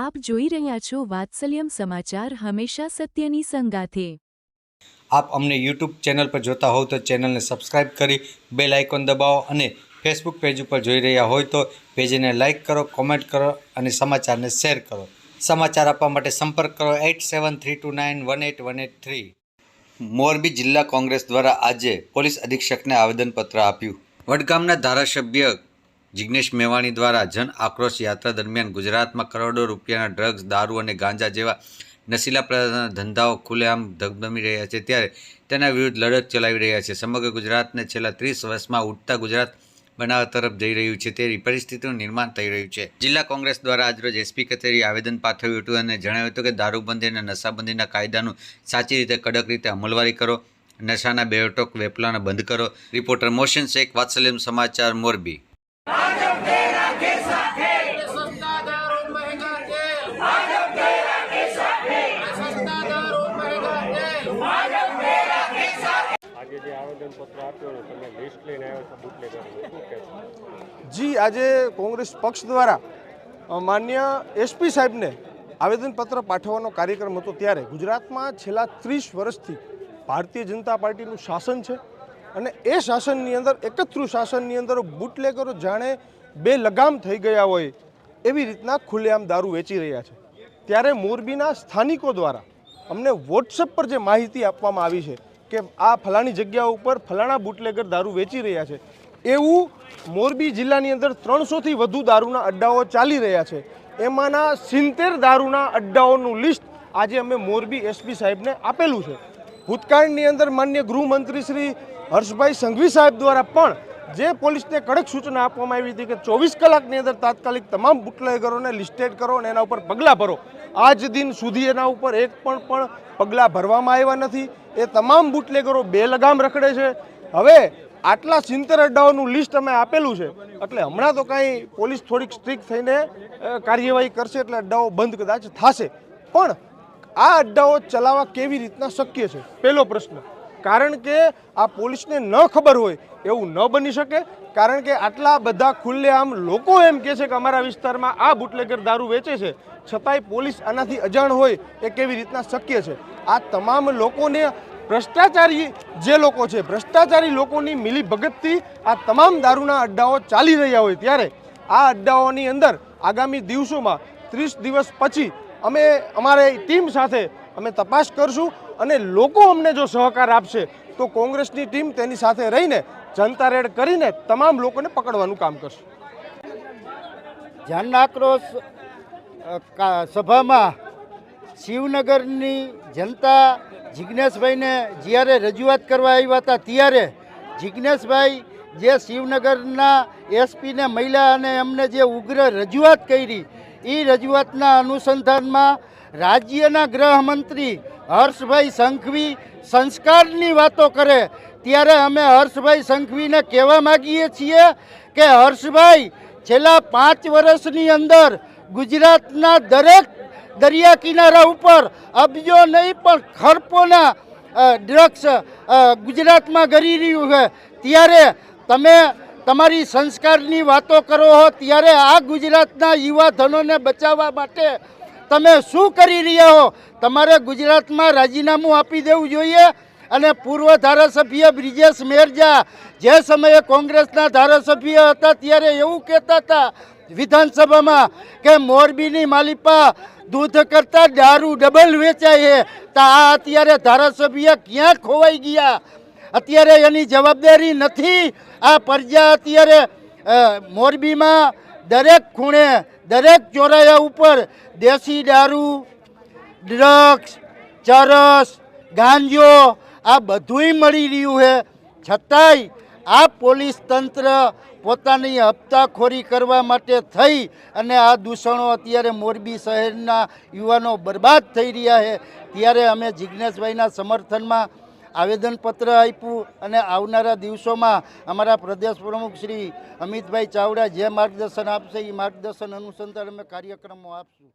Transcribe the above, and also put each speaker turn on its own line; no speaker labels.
આપ જોઈ રહ્યા છો વાત્સલ્યમ સમાચાર હંમેશા સત્યની સંગાથે.
આપ અમને યુટ્યુબ ચેનલ પર જોતા હોવ તો ચેનલને સબસ્ક્રાઇબ કરી બેલ આઇકોન દબાવો અને ફેસબુક પેજ ઉપર જોઈ રહ્યા હોય તો પેજને લાઇક કરો, કોમેન્ટ કરો અને સમાચારને શેર કરો. સમાચાર આપવા માટે સંપર્ક કરો eight seven three two nine one eight one eight three. Morbi જિલ્લા કોંગ્રેસ દ્વારા આજે પોલીસ અધિક્ષકને આવેદનપત્ર આપ્યું. વડગામના ધારાસભ્ય જિગ્નેશ મેવાણી દ્વારા જન આક્રોશ યાત્રા દરમિયાન ગુજરાતમાં કરોડો રૂપિયાના ડ્રગ્સ, દારૂ અને ગાંજા જેવા નશીલા પદાર્થોના ધંધાઓ ખુલ્લેઆમ ધગધમી રહ્યા છે ત્યારે તેના વિરુદ્ધ લડત ચલાવી રહ્યા છે. સમગ્ર ગુજરાતને છેલ્લા ત્રીસ વર્ષમાં ઉઠતા ગુજરાત બનાવવા તરફ જઈ રહ્યું છે તેવી પરિસ્થિતિનું નિર્માણ થઈ રહ્યું છે. જિલ્લા કોંગ્રેસ દ્વારા આજરોજ એસપી કચેરી આવેદન પાઠવ્યું હતું અને જણાવ્યું હતું કે દારૂબંધી અને નશાબંધીના કાયદાનું સાચી રીતે કડક રીતે અમલવારી કરો, નશાના બેવટોક વેપલાને બંધ કરો. રિપોર્ટર મોશન શેખ, વાત્સલ્યમ સમાચાર મોરબી.
જી,
આજે કોંગ્રેસ પક્ષ દ્વારા માન્ય એસપી સાહેબને આવેદનપત્ર પાઠવવાનો કાર્યક્રમ હતો ત્યારે. ગુજરાતમાં છેલ્લા ત્રીસ વર્ષથી ભારતીય જનતા પાર્ટીનું શાસન છે. અને એ શાસનની અંદર એકત્રુ શાસનની અંદર બુટલેગરો જાણે બે લગામ થઈ ગયા હોય એવી રીતના ખુલ્લેઆમ દારૂ વેચી રહ્યા છે. ત્યારે મોરબીના સ્થાનિકો દ્વારા અમને વોટ્સઅપ પર જે માહિતી આપવામાં આવી છે કે આ ફલાણી જગ્યા ઉપર ફલાણા બુટલેગર દારૂ વેચી રહ્યા છે, એવું મોરબી જિલ્લાની અંદર ત્રણસોથી વધુ દારૂના અડ્ડાઓ ચાલી રહ્યા છે. એમાંના સિત્તેર દારૂના અડ્ડાઓનું લિસ્ટ આજે અમે મોરબી એસપી સાહેબને આપેલું છે. ભૂતકાળની અંદર માન્ય ગૃહમંત્રી શ્રી હર્ષભાઈ સંઘવી સાહેબ દ્વારા પણ જે પોલીસને કડક સૂચના આપવામાં આવી હતી કે ચોવીસ કલાકની અંદર તાત્કાલિક તમામ બુટલેગરોને લિસ્ટેડ કરો અને એના ઉપર પગલાં ભરો. આજ દિન સુધી એના ઉપર એક પણ પણ પગલાં ભરવામાં આવ્યા નથી. એ તમામ બુટલેગરો બે લગામ રખડે છે. હવે આટલા સિત્તેર અડ્ડાઓનું લિસ્ટ અમે આપેલું છે. એટલે હમણાં તો કાંઈ પોલીસ થોડીક સ્ટ્રિક્ટ થઈને કાર્યવાહી કરશે એટલે અડ્ડાઓ બંધ કદાચ થશે. પણ આ અડ્ડાઓ ચલાવવા કેવી રીતના શક્ય છે? પહેલો પ્રશ્ન. કારણ કે આ પોલીસને ન ખબર હોય એવું ન બની શકે. કારણ કે આટલા બધા ખુલ્લેઆમ લોકો એમ કહે છે કે અમારા વિસ્તારમાં આ બુટલેગર દારૂ વેચે છે. છતાંય પોલીસ આનાથી અજાણ હોય એ કેવી રીતના શક્ય છે? આ તમામ લોકોને ભ્રષ્ટાચારી જે લોકો છે, ભ્રષ્ટાચારી લોકોની મિલી ભગતથી આ તમામ દારૂના અડ્ડાઓ ચાલી રહ્યા હોય ત્યારે આ અડ્ડાઓની અંદર આગામી દિવસોમાં ત્રીસ દિવસ પછી અમે, અમારે ટીમ સાથે અમે તપાસ કરશું. અને લોકો અમને જો સહકાર આપશે, તો કોંગ્રેસની ટીમ તેની સાથે રહીને જનતા રેડ કરીને તમામ લોકોને પકડવાનું કામ કરશે.
જન આક્રોશ સભામાં શિવનગરની જનતા જિજ્ઞેશભાઈને જ્યારે રજૂઆત કરવા આવ્યા હતા, ત્યારે જિજ્ઞેશભાઈ જે શિવનગરના એસપીને મહિલા અને એમને જે ઉગ્ર રજૂઆત કરી એ રજૂઆતના અનુસંધાનમાં રાજ્યના ગૃહમંત્રી હર્ષભાઈ સંઘવી સંસ્કારની વાતો કરે, ત્યારે અમે હર્ષભાઈ સંઘવીને કહેવા માગીએ છીએ કે હર્ષભાઈ, છેલ્લા પાંચ વર્ષની અંદર ગુજરાતના દરેક દરિયા કિનારા ઉપર અબજો નહીં, પણ ખરપોના ડ્રગ્સ ગુજરાતમાં ગરી રહ્યું છે. ત્યારે તમે તમારી સંસ્કારની વાતો કરો હો, ત્યારે આ ગુજરાતના યુવા ધનોને બચાવવા માટે તમે શું કરી રહ્યા હો? તમારે ગુજરાતમાં રાજીનામું આપી દેવું જોઈએ અને પૂર્વ ધારાસભ્ય બ્રિજેશ મેરજા જે સમયે કોંગ્રેસના ધારાસભ્ય હતા ત્યારે એવું કહેતા હતા વિધાનસભામાં કે મોરબીની માલિપા દૂધ કરતાં દારૂ ડબલ વેચાય છે. તો આ અત્યારે ધારાસભ્ય ક્યાં ખોવાઈ ગયા? અત્યારે એની જવાબદારી નથી. આ પ્રજા અત્યારે મોરબીમાં દરેક ખૂણે, દરેક ચોરાયા ઉપર દેશી દારૂ ડ્રગ્સ ચરસ, ગાંજો, આ બધુંય મળી રહ્યું છે. છતાંય આ પોલીસ તંત્ર પોતાની હપ્તાખોરી કરવા માટે થઈ અને આ દૂષણો અત્યારે મોરબી શહેરના યુવાનો બરબાદ થઈ રહ્યા છે. ત્યારે અમે જિજ્ઞેશભાઈના સમર્થનમાં આવેદનપત્ર આપ્યું અને આવનારા દિવસોમાં અમારા પ્રદેશ પ્રમુખ શ્રી અમિતભાઈ ચાવડા જે માર્ગદર્શન આપશે એ માર્ગદર્શન અનુસંધાન અમે કાર્યક્રમો આપશું.